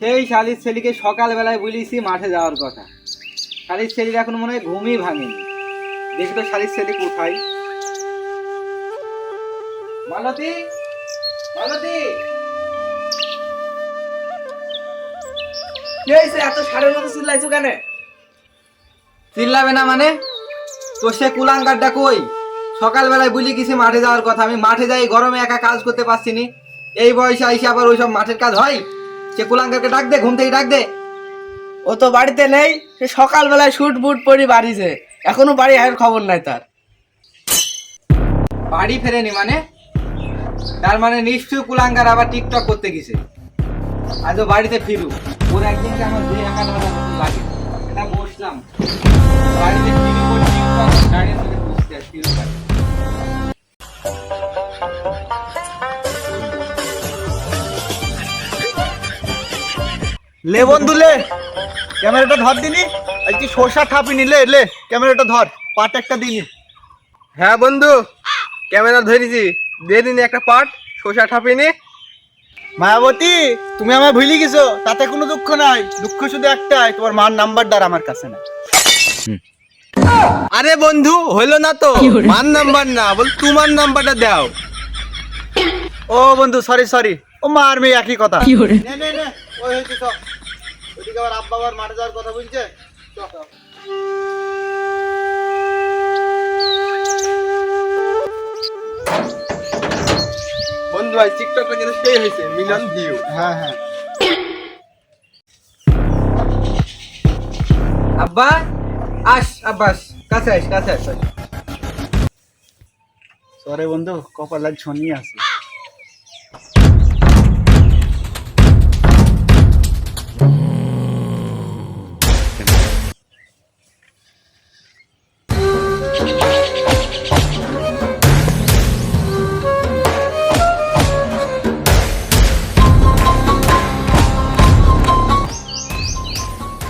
সেই শালির ছেলেকে সকালবেলায় বলিছি মাঠে যাওয়ার কথা। শালির ছেলের এখন মনে হয় ঘুমই ভাঙেনি। দেখি তো শালির ছেলে কোথায়? মালতী! মালতী! এত চিল্লাবে না মানে? তো কই? সকালবেলায় বলি গেছি মাঠে যাওয়ার কথা। আমি মাঠে যাই, গরমে একা কাজ করতে পারছি এই বয়সে আইসে আবার ওইসব মাঠের কাজ হয়? সে কুলাঙ্গারকে ডাক দে ঘুম থেকে ডাক দে। ও তো বাড়িতে নেই, সে সকালবেলায় শুট বুট পরি বাড়িছে। এখনও বাড়ি আয়ের খবর নাই তার। বাড়ি ফেরেনি মানে? তার মানে নিশ্চয়ই কুলাঙ্গার আবার টিকটক করতে গেছে। আজও বাড়িতে ফিরু ওর একদিনকে আমার দুই একা লাগে? এটা বসলাম। বাড়িতে ফিরু টিকটক মধ্যে বসতে ফিরু লে বন্ধু লে। ক্যামেরাটা ধর দিনি। আজকে সর্ষা ঠাপিনি লে লে। ক্যামেরাটা ধর পাট একটা দিনি হ্যাঁ বন্ধু ক্যামেরা ধরেছি। দিয়ে দিন একটা পার্ট শসা ঠাপিনি মায়াবতী তুমি আমায় ভুলে গেছো তাতে কোনো দুঃখ নাই। দুঃখ শুধু একটাই তোমার মার নাম্বারটা আমার কাছে না আরে বন্ধু হইল না তো। মান নাম্বার না বল তোমার নাম্বারটা দাও। ও বন্ধু সরি সরি ও মা আর মেয়ে একই কথা। নে নে নে ওই হয়েছে সব ওইদিকে আবার আব্বা আবার মাঠে যাওয়ার কথা বলছে। বন্ধু ভাই সেই হয়েছে মিলিয়ন ভিউ হ্যাঁ হ্যাঁ। আব্বা আস আব্বাস কাছে আস কাছে আস। সরে বন্ধু কপাল ছনিয়ে আছে।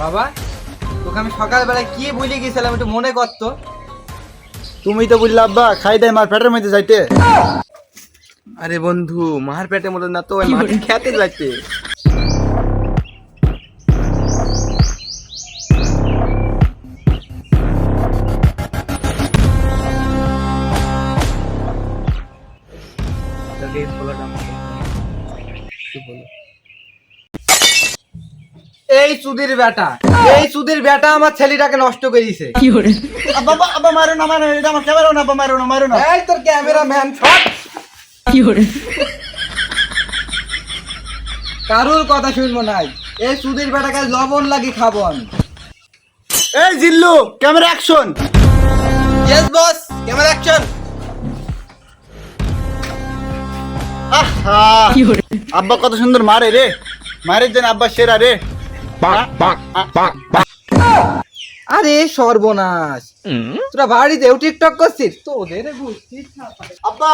বাবা তোকে আমি সকালবেলায় কি বলে গেছিলাম একটু মনে করতো তুমি তো বললে আব্বা খাই দেয় মার পেটের মধ্যে যাইতে। আরে বন্ধু মার পেটের মতো না তো খেতে যাচ্ছে এই চুদির বেটা। এই চুদির বেটা আমার ছেলেটাকে নষ্ট করে দিছে আব্বা আব্বা, আব্বা মারো না মারো এটা আমার ক্যামেরা না আব্বা মারো না মারো না। এই তোর ক্যামেরাম্যান শট কারুর কথা শুনব নাই। এই চুদির বেটাকে লবণ লাগি খাব আমি এই Jillu camera action yes boss camera action আহা। আব্বা কত সুন্দর মারে রে। মারের জন্য আব্বা সেরা রে। আরে সর্বনাশ। তোরা বাড়িতেও টিকটক করছিস? তোদের বুঝছিস না আব্বা